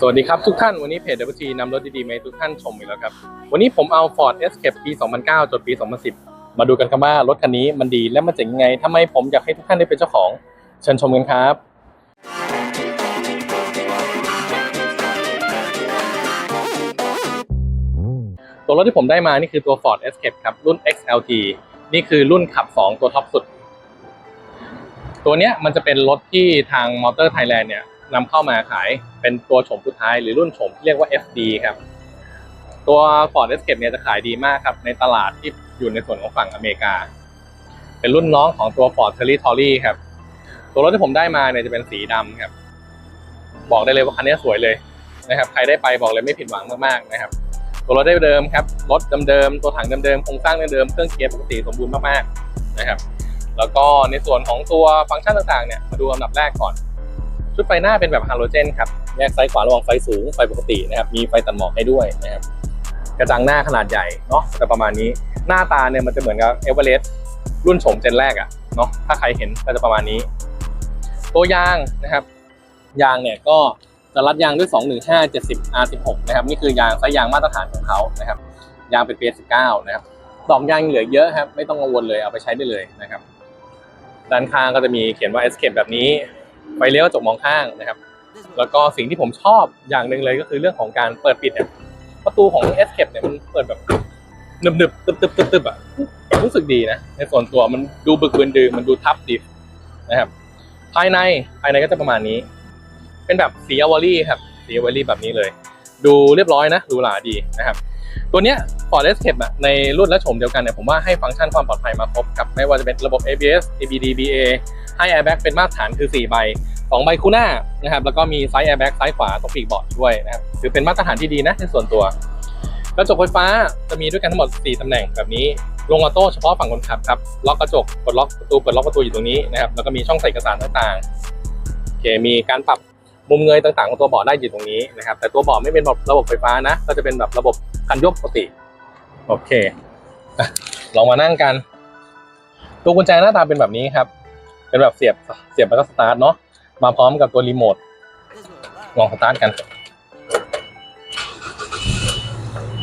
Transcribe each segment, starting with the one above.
สวัสดีครับทุกท่านวันนี้เพจ w t นำรถดีๆมาให้ทุกท่านชมอีกแล้วครับ วันนี้ผมเอา Ford Escape ปี 2009 จนปี 2010 มาดูกันครับว่ารถคันนี้มันดีและมันเจ๋งยังไงทำไมผมอยากให้ทุกท่านได้เป็นเจ้าของเชิญชมกันครับตัวรถที่ผมได้มานี่คือตัว Ford Escape ครับรุ่น XLT นี่คือรุ่นขับ 2 ตัวท็อปสุด ตัวเนี้ยมันจะเป็นรถที่ทางมอเตอร์ไทยแลนด์เนี่ย นำเข้ามาขายเป็นตัวโฉมสุดท้ายหรือรุ่นโฉมที่เรียกว่า FD ครับ ตัว Ford Escape เนี่ยจะขายดีมากครับ ในตลาดที่อยู่ในส่วนของฝั่งอเมริกา เป็นรุ่นน้องของตัว Ford Territory ครับ ตัวรถที่ผมได้มาเนี่ยจะเป็นสีดำครับ บอกได้เลยว่าคันนี้สวยเลยนะครับ ใครได้ไปบอกเลยไม่ผิดหวังมากๆนะครับ ตัวรถได้เดิมครับ รถเดิมๆ ตัวถังเดิมๆ โครงสร้างเดิมๆ เครื่องเกียร์ปกติสมบูรณ์มากๆ นะครับ แล้วก็ในส่วนของตัวฟังก์ชันต่างๆ เนี่ย มาดูอันดับแรกก่อน ชุดไฟหน้าเป็นแบบฮาโลเจนครับแยกซ้ายขวาระว่างไฟสูงไฟปกตินะครับมีไฟตัดหมอกให้ด้วยนะครับกระจังหน้าขนาดใหญ่เนาะแต่ประมาณนี้หน้าตาเนี่ยมันจะเหมือนกับเอเวอเรสต์รุ่นโฉมเจนแรกอะเนาะถ้าใครเห็นก็จะประมาณนี้ ตัวยางนะครับ ยางเนี่ยก็จะรัดยางด้วย 215 70 R16 นะครับนี่คือยางไซส์ยางมาตรฐานของเขานะครับยางเป็นปี19 นะครับดอกยางเหลือเยอะครับไม่ต้องกังวลเลยเอาไปใช้ได้เลยนะครับ ด้านข้างก็จะมีเขียนว่า Escape แบบนี้ ไฟเลี้ยวกระจกมองข้างนะครับ แล้วก็สิ่งที่ผมชอบอย่างหนึ่งเลยก็คือเรื่องของการเปิดปิดเนี่ยประตูของ Escape เนี่ยมันเปิดแบบหนึบหนึบตึบตึบตึบตึบอะรู้สึกดีนะ ในส่วนตัวมันดูบึกบึนดือมันดูทับดีนะครับ ภายในภายในก็จะประมาณนี้ เป็นแบบสีอวอรี่ครับสีอวอรี่แบบนี้เลย ดูเรียบร้อยนะดูหราดีนะครับ ตัวเนี้ย Ford Escape อะในรุ่นและโฉมเดียวกันเนี่ยผมว่าให้ฟังก์ชันความปลอดภัยมาครบกับไม่ว่าจะเป็นระบบ ABS ABD BA ให้ airbag เป็นมาตรฐานคือ 4 ใบ2ใบคู่หน้านะครับแล้วก็มีไซส์ airbag ซ้ายขวาตรงปีกเบาะด้วยนะครับถือเป็นมาตรฐานที่ดีนะในส่วนตัวกระจกไฟฟ้าจะมีด้วยกันทั้งหมด 4 ตำแหน่งแบบนี้ลงออโต้เฉพาะฝั่งคนขับครับล็อกกระจกกดล็อกประตูเปิดล็อกประตูอยู่ตรงนี้นะครับแล้วก็มีช่องใส่เอกสารต่างๆโอเคมีการปรับมุมเงยต่างๆของตัวเบาะได้อยู่ตรงนี้นะครับแต่ตัวเบาะไม่เป็นระบบไฟฟ้านะ ก็จะเป็นแบบระบบคันยกปกติโอเคลองมานั่งกัน ตัวกุญแจหน้าตาเป็นแบบนี้ครับ เป็นแบบเสียบเสียบแล้วก็สตาร์ทเนาะมาพร้อมกับตัวรีโมทลองสตาร์ทกัน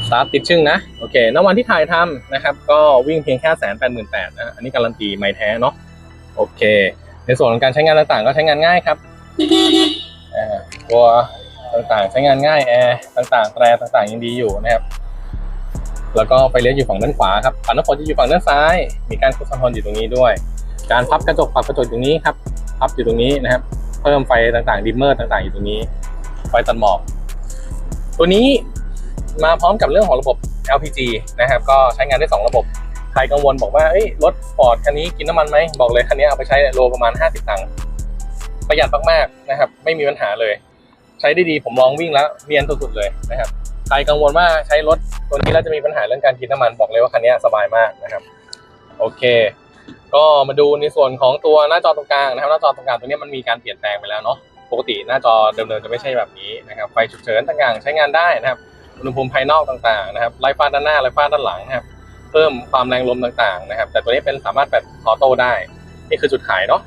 สตาร์ทติดชึ่งนะโอเคณวันที่ถ่ายทำนะครับ ก็วิ่งเพียงแค่แสนแปดหมื่นแปดนะอันนี้การันตีไม่แท้เนาะโอเค ในส่วนของการใช้งานต่างๆ ก็ใช้งานง่ายครับอ่าตัวต่างๆ ใช้งานง่ายแอร์ต่างๆแตรต่างๆยังดีอยู่นะครับแล้วก็ไฟเลี้ยวอยู่ฝั่งด้านขวาครับปัดน้ำฝนจะอยู่ฝั่งด้านซ้าย มีการคุชชั่นทนอยู่ตรงนี้ด้วย การพับกระจกปรับกระจกตรงนี้ครับพับอยู่ตรงนี้นะครับ เพิ่มไฟต่างๆดิมเมอร์ต่างๆอยู่ตรงนี้ ไฟตัดหมอกตัวนี้มาพร้อมกับเรื่องของระบบ LPG นะครับ ก็ใช้งานได้สองระบบ ใครกังวลบอกว่าเอ้ยรถฟอร์ดคันนี้กินน้ำมันไหมบอกเลยคันนี้เอาไปใช้โลประมาณ 50 ตังค์ประหยัดมากๆนะครับ ไม่มีปัญหาเลย ใช้ได้ดีผมลองวิ่งแล้วเนียนสุดๆเลยนะครับใครกังวลว่าใช้รถตัวนี้แล้วจะมีปัญหาเรื่องการกินน้ำมันบอกเลยว่าคันนี้สบายมากนะครับ โอเค ก็มาดูในส่วนของตัวหน้าจอตรงกลางนะครับหน้าจอตรงกลางตัวนี้มันมีการเปลี่ยนแปลงไปแล้วเนาะปกติหน้าจอเดิมๆจะไม่ใช่แบบนี้นะครับไฟฉุกเฉินต่างๆ ใช้งานได้นะครับอุณหภูมิภายนอกต่างๆนะครับไล่ฟ้าด้านหน้าไล่ฟ้าด้านหลังนะครับเพิ่มความแรงลมต่างๆนะครับ แต่ตัวนี้เป็นสามารถแบบออโต้ได้ นี่คือจุดขายเนาะ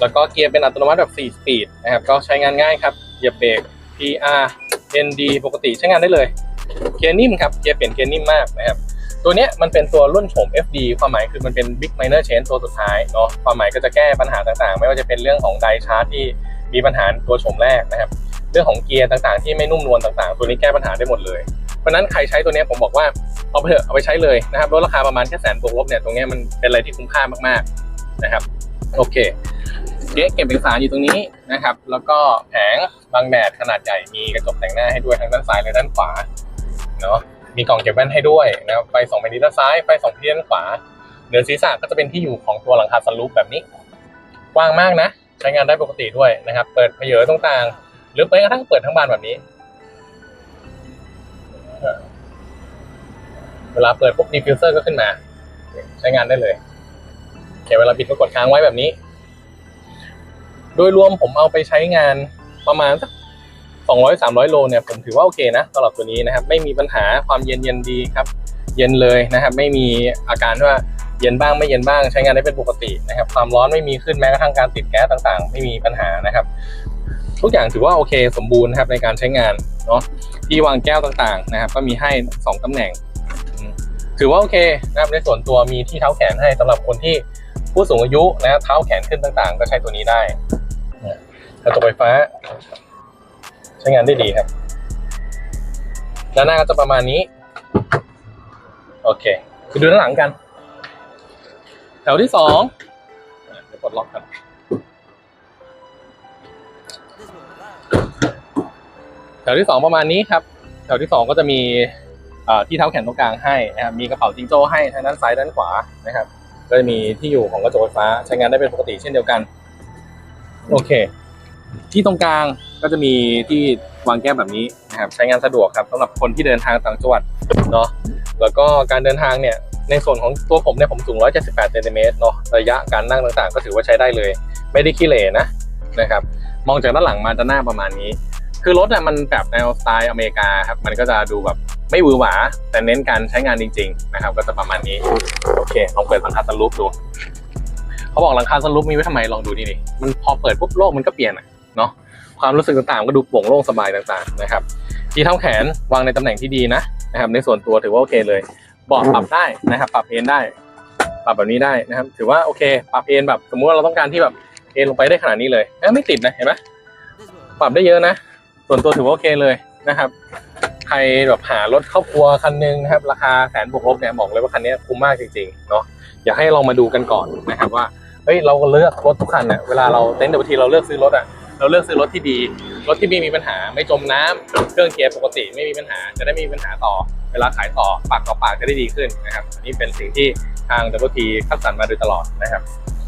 แล้วก็เกียร์เป็นอัตโนมัติแบบ 4 สปีดนะครับก็ใช้งานง่ายครับเหยียบเบรก PR ND ปกติใช้งานได้เลย เกียร์นิ่มครับเกียร์เปลี่ยนเกียร์นิ่มมากนะครับ ตัวเนี้ยมันเป็นตัวรุ่นโฉม FD ความหมายคือมันเป็น Big Minor Change ตัวสุดท้ายเนาะความหมายก็จะแก้ปัญหาต่างๆ ไม่ว่าจะเป็นเรื่องของไดชาร์จที่มีปัญหาตัวโฉมแรกนะครับเรื่องของเกียร์ต่างๆ ที่ไม่นุ่มนวลต่างๆ ตัวนี้แก้ปัญหาได้หมดเลยเพราะนั้นใครใช้ตัวนี้ผมบอกว่าเอาไปเถอะเอาไปใช้เลยนะครับลดราคาประมาณแค่แสนบวกลบเนี่ยตรงนี้มันเป็นอะไรที่คุ้มค่ามากๆนะครับโอเคเก๊ะเก็บเอกสารอยู่ตรงนี้นะครับ แล้วก็แผงบังแดดขนาดใหญ่มีกระจกแต่งหน้าให้ด้วยทั้งด้านซ้ายและด้านขวาเนาะ มีกล่องเก็บแว่นให้ด้วยนะครับไฟสองไปด้านซ้ายไฟสองที่ด้านขวา เหนือศีรษะก็จะเป็นที่อยู่ของตัวหลังคาสลูปแบบนี้กว้างมากนะ ใช้งานได้ปกติด้วยนะครับ เปิดเพเยอตรงกลาง หรือไปกระทั่งเปิดทั้งบานแบบนี้ เวลาเปิดปุ๊บดีฟิวเซอร์ก็ขึ้นมา ใช้งานได้เลยโอเคเวลาปิดก็กดค้างไว้แบบนี้ โดยรวมผมเอาไปใช้งานประมาณสัก สองร้อยสามร้อยโลเนี่ยผมถือว่าโอเคนะสำหรับตัวนี้นะครับไม่มีปัญหาความเย็นเย็นดีครับ เย็นเลยนะครับไม่มีอาการว่าเย็นบ้างไม่เย็นบ้างใช้งานได้เป็นปกตินะครับความร้อนไม่มีขึ้นแม้กระทั่งการติดแก๊สต่างๆ ไม่มีปัญหานะครับ ทุกอย่างถือว่าโอเคสมบูรณ์นะครับในการใช้งานเนาะที่วางแก้วต่างๆนะครับ ก็มีให้สองตำแหน่ง ถือว่าโอเคนะครับในส่วนตัวมีที่เท้าแขนให้สำหรับคนที่ผู้สูงอายุนะครับเท้าแขนขึ้นต่างๆ ก็ใช้ตัวนี้ได้กระจกไฟฟ้า ใช้งานได้ดีครับ ด้านหน้าก็จะประมาณนี้ โอเค ไปดูด้านหลังกัน แถวที่สองเดี๋ยวปลดล็อกกันแถวที่สองประมาณนี้ครับ แถวที่สองก็จะมีที่เท้าแขนตรงกลางให้นะครับมีกระเป๋าจิงโจ้ให้ทางด้านซ้ายด้านขวานะครับ ก็จะมีที่อยู่ของกระจกไฟฟ้าใช้งานได้เป็นปกติเช่นเดียวกัน โอเค ที่ตรงกลางก็จะมีที่วางแก้วแบบนี้นะครับใช้งานสะดวกครับสำหรับคนที่เดินทางต่างจังหวัดเนาะแล้วก็การเดินทางเนี่ยในส่วนของตัวผมเนี่ยผมสูง 178เซนติเมตรเนาะระยะการนั่งต่างๆ ก็ถือว่าใช้ได้เลย ไม่ได้ขี้เหร่นะนะครับมองจากด้านหลังมาจะหน้าประมาณนี้ คือรถเนี่ยมันแบบแนวสไตล์อเมริกาครับมันก็จะดูแบบไม่หวือหวา แต่เน้นการใช้งานจริง ๆ นะครับ ก็จะประมาณนี้โอเคลองเปิดหลังคาสลูปดูเขาบอกหลังคาสลูปมีไว้ทำไมลองดูนี่ดิมันพอเปิดปุ๊บโลกมันก็เปลี่ยนอะ เนาะความรู้สึกต่างๆ ก็ดูโปร่งโล่งสบายต่างๆนะครับที่เท้าแขนวางในตำแหน่งที่ดีนะนะครับ ในส่วนตัวถือว่าโอเคเลยเบาะปรับได้นะครับ ปรับเอนได้ ปรับแบบนี้ได้นะครับ ถือว่าโอเค ปรับเอนแบบสมมุติว่าเราต้องการที่แบบเอนลงไปได้ขนาดนี้เลยเอ้ยไม่ติดนะเห็นไหมปรับได้เยอะนะ ส่วนตัวถือว่าโอเคเลยนะครับ ใครแบบหารถครอบครัวคันหนึงนะครับ ราคาแสนบวกลบเนี่ยบอกเลยว่าคันนี้คุ้มมากจริงๆเนาะอยากให้ลองมาดูกันก่อนนะครับว่าเฮ้ยเราเลือกรถทุกคันเนี่ยเวลาเราเต็นท์เดี๋ยวบางทีเราเลือกซื้อรถอะ เราเลือกซื้อรถที่ดี รถที่ไม่มีปัญหาไม่จมน้ำเครื่องเกียร์ปกติไม่มีปัญหา จะได้ไม่มีปัญหาต่อ เวลาขายต่อปากต่อปากจะได้ดีขึ้นนะครับอันนี้เป็นสิ่งที่ทาง w t คัดสรรมาโดยตลอดนะครับ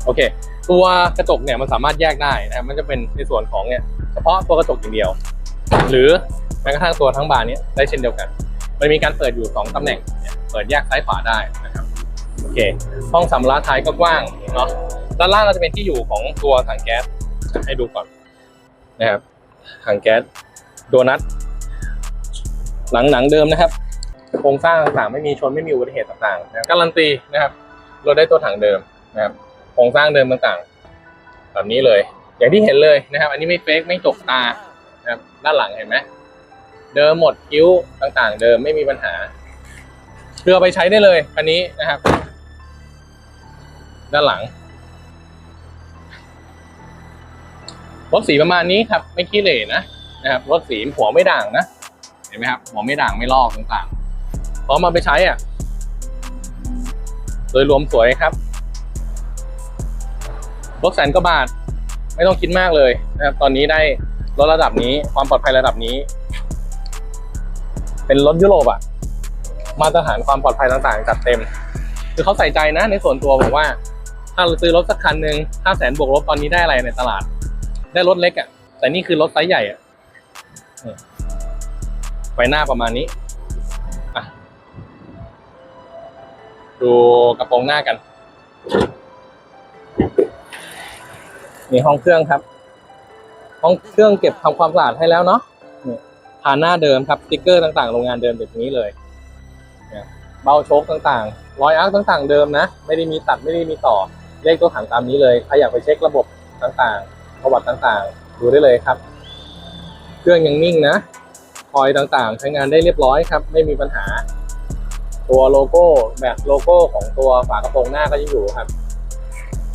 โอเค ตัวกระจกเนี่ยมันสามารถแยกได้นะครับมันจะเป็นในส่วนของเนี่ยเฉพาะตัวกระจกอย่างเดียว หรือแม้กระทั่งตัวทั้งบานนี้ได้เช่นเดียวกัน มันมีการเปิดอยู่สองตำแหน่ง เปิดแยกซ้ายขวาได้นะครับโอเค ห้องสำรับท้ายก็กว้างเนาะด้านล่างก็จะเป็นที่อยู่ของตัวถังแก๊สให้ดูก่อน นะครับถังแก๊สโดนัทหลังหนังเดิมนะครับโครงสร้างต่างๆไม่มีชนไม่มีอุบัติเหตุต่างๆนะครับการันตีนะครับรถได้ตัวถังเดิมนะครับโครงสร้างเดิมต่างๆ แบบนี้เลย อย่างที่เห็นเลยนะครับ อันนี้ไม่เฟกไม่จกตานะครับด้านหลังเห็นไหมเดิมหมดคิ้วต่างๆ เดิมไม่มีปัญหาเรือไปใช้ได้เลยอันนี้นะครับ ด้านหลัง รถสีประมาณนี้ครับไม่ขี้เหร่นะนะครับรถสีหัวไม่ด่างนะ เห็นไหมครับหัวไม่ด่างไม่ลอกต่างๆพอมาไปใช้อะโดยรวมสวยครับรถแสนกว่าบาทไม่ต้องคิดมากเลยนะครับตอนนี้ได้รถระดับนี้ความปลอดภัยระดับนี้ เป็นรถยุโรปอะมาตรฐานความปลอดภัยต่างๆ จัดเต็ม คือเขาใส่ใจนะในส่วนตัวบอกว่า ถ้าเราซื้อรถสักคันหนึ่งห้าแสนบวกลบตอนนี้ได้อะไรในตลาด ได้รถเล็กอะ แต่นี่คือรถไซส์ใหญ่อะไฟหน้าประมาณนี้ดูกระโปรงหน้ากันนี่ห้องเครื่องครับ ห้องเครื่องเก็บทำความสะอาดให้แล้วเนาะผ่านหน้าเดิมครับสติ๊กเกอร์ต่างๆโรงงานเดิมแบบนี้เลยเนี่ยเบาโชคต่างๆ รอยอาร์คต่างๆ เดิมนะ ไม่ได้มีตัดไม่ได้มีต่อเลขตัวถังตามนี้เลยใครอยากไปเช็คระบบต่างๆ ประวัติต่างๆ ดูได้เลยครับ เครื่องยังนิ่งนะคอยต่างๆ ใช้งานได้เรียบร้อยครับ ไม่มีปัญหา ตัวโลโก้แบบโลโก้ของตัวฝากระโปรงหน้าก็ยังอยู่ครับ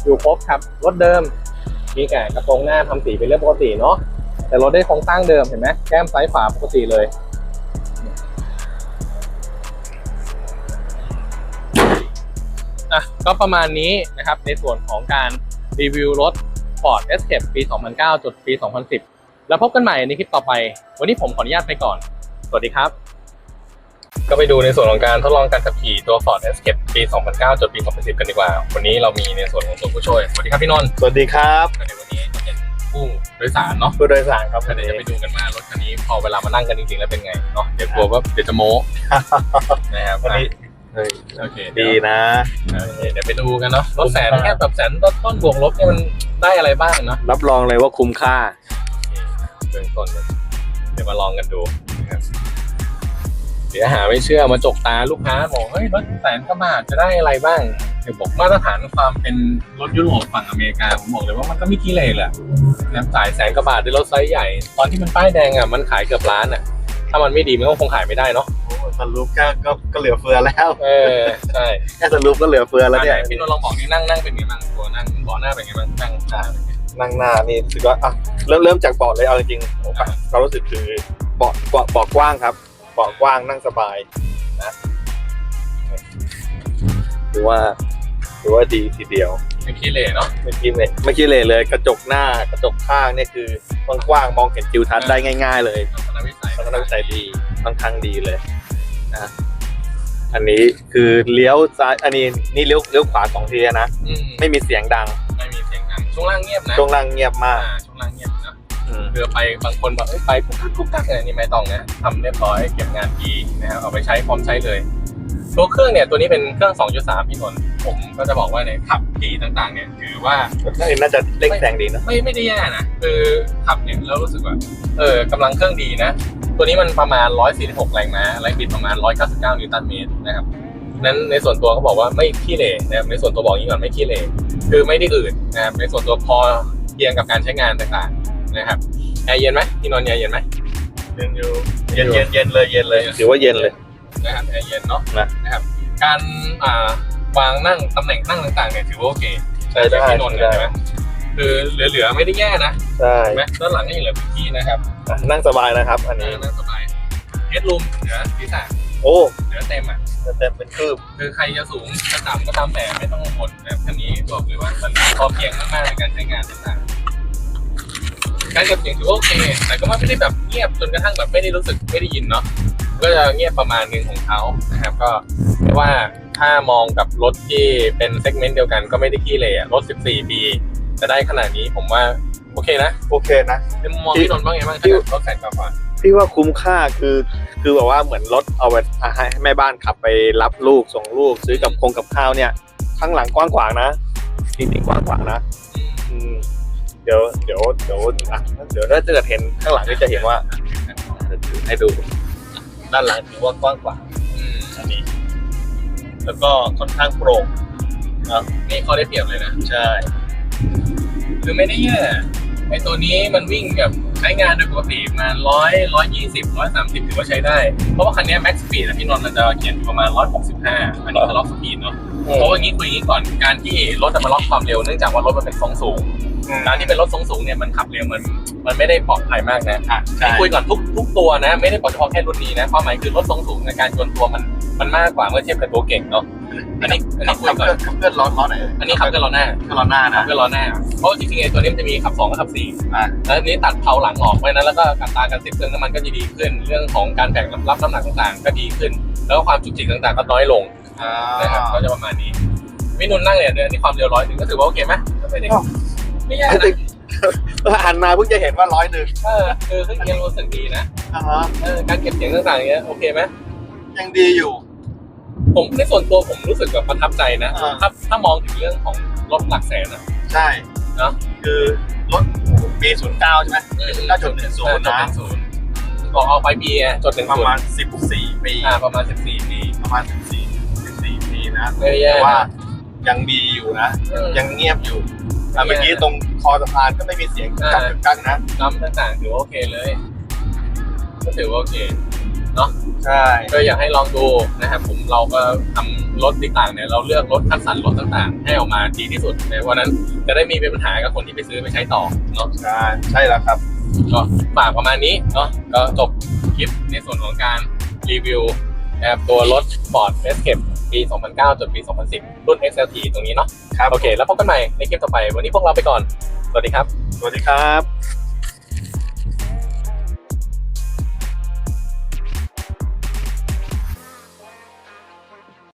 อยู่ครบครับรถเดิม มีแก่กระโปรงหน้าทำสีเป็นเรื่องปกติเนาะแต่รถได้โครงสร้างเดิมเห็นไหมแก้มซ้ายฝาปกติเลยอะก็ประมาณนี้นะครับในส่วนของการรีวิวรถ Ford Escape ปี 2009 จุดปี 2010 แล้วพบกันใหม่ในคลิปต่อไป วันนี้ผมขออนุญาตไปก่อน สวัสดีครับ ก็ไปดูในส่วนของการทดลองการขับขี่ตัว Ford Escape ปี 2009จนปี 2010 กันดีกว่า วันนี้เรามีในส่วนของตัวผู้ช่วย สวัสดีครับพี่นนท์สวัสดีครับเดี๋ยววันนี้จะเป็นผู้โดยสารเนาะผู้โดยสารครับเดี๋ยวจะไปดูกันว่ารถคันนี้พอเวลามานั่งกันจริงๆแล้วเป็นไงเนาะเดี๋ยวกลัวว่าเดี๋ยวจะโม้นะครับวันนี้ เฮ้ยโอเคดีนะ โอเคเดี๋ยวไปดูกันเนาะรถแสนแค่แบบแสนต้นต้นบวกลบเนี่ยมันได้อะไรบ้างเนาะรับรองเลยว่าคุ้มค่าเบื้องต้นเลยเดี๋ยวมาลองกันดูนะครับเดี๋ยวหาไม่เชื่อมาจกตาลูกค้าบอกเฮ้ยรถแสนกว่าบาทจะได้อะไรบ้างเดี๋ยวบอกมาตรฐานความเป็นรถยุโรปฝั่งอเมริกาผมบอกเลยว่ามันก็ไม่ขี้เหร่แหละนะจ่ายแสนกว่าบาทในรถไซส์ใหญ่ ตอนที่มันป้ายแดงอะมันขายเกือบล้านอะ ถ้ามันไม่ดีมันก็คงขายไม่ได้เนาะโอ้ สรุปก็ก็ก็เหลือเฟือแล้วเออใช่แค่สรุปก็เหลือเฟือแล้วเนี่ยอะไหนพี่นนท์ลองบอกนี่นั่งนั่งเป็นไงบ้างตัวนั่งเบาะหน้าเป็นไงบ้างนั่งนั่งเป็นไง นั่งหน้านี่รู้สึกว่าอะเริ่มเริ่มจากเบาะเลยเอาจริงๆผมอ่าความรู้สึกคือเบาะเบาะเบาะกว้างครับเบาะกว้างนั่งสบายนะถือว่าถือว่าดีทีเดียวไม่ขี้เหร่เนาะ ไม่คิดเลยไม่คิดเลยเลย กระจกหน้ากระจกข้างเนี่ยคือกว้างๆมองเห็นทิวทัศน์ได้ง่าย ๆ เลยทัศนวิสัยทัศนวิสัยดีค่อนข้างดีเลย นะอันนี้คือเลี้ยวซ้ายอันนี้นี่เลี้ยวเลี้ยวขวาสองทีนะอืมไม่มีเสียงดังไม่มีเสียงดังช่วงล่างเงียบนะช่วงล่างเงียบมากอ่าช่วงล่างเงียบนะอืมเรือไปบางคนแบบเอ้ยไปกุ๊กกักกุ๊กกักอะไรนี่ไม่ต้องนะทำเรียบร้อยเก็บงานดีนะครับเอาไปใช้พร้อมใช้เลย ตัวเครื่องเนี่ยตัวนี้เป็นเครื่อง 2.3 พี่นนท์ผมก็จะบอกว่าเนี่ยขับขี่ต่างๆ เนี่ยถือว่าน่าจะเร่งแซงดีนะไม่ไม่ได้แย่นะคือขับเนี่ยแล้วรู้สึกว่าเออกำลังเครื่องดีนะ ตัวนี้มันประมาณ 146 แรงม้าแรงบิดประมาณ 199 นิวตันเมตรนะครับนั้นในส่วนตัวเขาบอกว่าไม่ขี้เหร่นะครับในส่วนตัวบอกอย่างนี้ก่อนไม่ขี้เหร่คือไม่ได้อืดนะครับในส่วนตัวพอเพียงกับการใช้งานต่างๆนะครับแอร์เย็นไหมพี่นนท์แอร์เย็นไหมเย็นอยู่เย็นเย็นเย็นเลยเย็นเลยถือว่าเย็นเลย นะครับแอร์เย็นเนาะนะ นะครับ การอ่าวางนั่งตำแหน่งนั่งต่างๆเนี่ยถือว่าโอเคใช่ได้พี่นนท์เนี่ยใช่ใช่ไหมคือเหลือๆไม่ได้แย่นะใช่เห็นไหมด้านหลังก็ยังเหลือพื้นที่นะครับอะนั่งสบายนะครับ อันเอนี้อนั่งสบายเฮดรูมเหลือศีรษะโอ้เหลือเต็มอะเต็มเป็นคืบคือใครจะสูงจะต่ำก็ตามแต่ไม่ต้องกังวลนะครับคันนี้บอกเลยว่ามันพอเพียงมากๆในการใช้งานต่างๆการเก็บเสียงถือว่าโอเค แต่ก็ไม่ได้แบบเงียบจนกระทั่งแบบไม่ได้รู้สึกไม่ได้ยินเนาะ ก็จะเงียบประมาณหนึ่งของเขานะครับก็เรียกว่าถ้ามองกับรถที่เป็นเซกเมนต์เดียวกันก็ไม่ได้ขี้เหร่อะรถ 14 ปี จะได้ขนาดนี้ผมว่าโอเคนะโอเคนะ ในมุมมองพี่นนท์ว่าไงบ้างพี่รถแสนกว่าบาทพี่ว่าคุ้มค่าคือคือแบบว่าเหมือนรถเอาไปให้แม่บ้านขับไปรับลูกส่งลูกซื้อกับคงกับข้าวเนี่ยข้างหลังกว้างขวางนะจริงๆกว้างขวางนะอืมเดี๋ยวเดี๋ยวเดี๋ยวอะเดี๋ยวถ้าเกิดเห็นข้างหลังนี่จะเห็นว่าจะถือให้ดู ด้านหลังถือว่ากว้างขวางอืมอันนี้ แล้วก็ค่อนข้างโปร่งนี่เขาได้เปรียบเลยนะใช่คือไม่ได้แย่ไอตัวนี้มันวิ่งแบบใช้งานโดยปกติมาร้อยร้อยยี่สิบร้อยสามสิบถือว่าใช้ได้ เพราะว่าคันนี้แม็กซ์สปีดพี่นนท์มันจะเขียนอยู่ประมาณร้อยหกสิบห้าอันนี้คือล็อกสปีดเนาะเพราะว่างี้คุยอย่างนี้ก่อนการที่รถจะมาล็อกความเร็วเนื่องจากว่ารถมันเป็นทรงสูง การที่เป็นรถทรงสูงเนี่ยมันขับเร็วมันมันไม่ได้ปลอดภัยมากนะอะใช่นี่คุยก่อนทุกทุกตัวนะ ไม่ได้เฉพาะแค่รุ่นนี้นะความหมายคือรถทรงสูงในการชนตัวมันมันมากกว่าเมื่อเทียบกับตัวเก่งเนาะอันนี้อันนี้คุยขับก่อนเคลื่อนขับเคลื่อนล้อล้อไหนอันนี้ขับเคลื่อนล้อหน้าเคลื่อนล้อหน้าขันะบเคลื่อนล้อหน้าเพราะจริงๆไอ้ตัวนี้มันจะมีขับสองกับขับสี่อะแล้วอันนี้ตัดเพลาหลังออกไว้นั้นแล้วก็การตาการติดเครื่องน้ำมันก็จะดีขึ้น เรื่องของการแบกรับน้ำหนักต่างๆ ก็ดีขึ้น แล้วก็ความจุกจิกต่างๆ ก็น้อยลงอ่านะครับก็จะประมาณนี้วินุนนั่งเนี่ยเดือนนี้ความเร็วร้อยถึงก็ถือว่าโอเคไหมก็ไม่ได้ ไม่แย่ไม่นะได้หันมาเพิ่งจะเห็นว่าร้อยหนึ่งเออคือเครื่องยังรู้สึกดีนะอ่าฮะเออการเก็บเสียงต่างๆอย่างเงี้ยโอเคไหมยังดีอยู่ ผมในส่วนตัวผมรู้สึกแบบประทับใจนะอ่า ถ้าถ้ามองถึงเรื่องของรถหลักแสนอะใช่เนอะคือรถปีศูนย์เก้าใช่ไหมเก้าจุดหนึ่งศูนย์นะ จุดหนึ่งศูนย์บอกเอาไปปีอะจดหนึ่งประศูนมาณย์สิบสี่ปีอ่าประมาณสิบสี่ปี ประมาณสิบสี่สิบสี่ปีนะไม่แย่แต่ว่านะยังดีอยู่นะอืมยังเงียบอยู่ แต่เมื่อกี้ตรงคอสะพานก็ไม่มีเสียงกักกักกักนะน้ำต่างๆถือว่าโอเคเลย ก็ถือว่าโอเคใช่ก็อยากให้ลองดูนะครับผมเราก็ทำรถต่างๆเนี่ยเราเลือกรถคัดสรรรถต่างๆ ให้ออกมาดีที่สุดในวันนั้นจะได้ไมมีปัญหากับคนที่ไปซื้อไปใช้ต่อเนาะใช่ใช่แล้วครับก็ฝากประมาณนี้เนาะก็จบคลิปในส่วนของการรีวิวนะครับตัวรถ Ford Escape ปี 2009 จนปี 2010 รุ่น XLT ตรงนี้เนาะครับโอเค แล้วพบกันใหม่ในคลิปต่อไป วันนี้พวกเราไปก่อน สวัสดีครับ สวัสดีครับ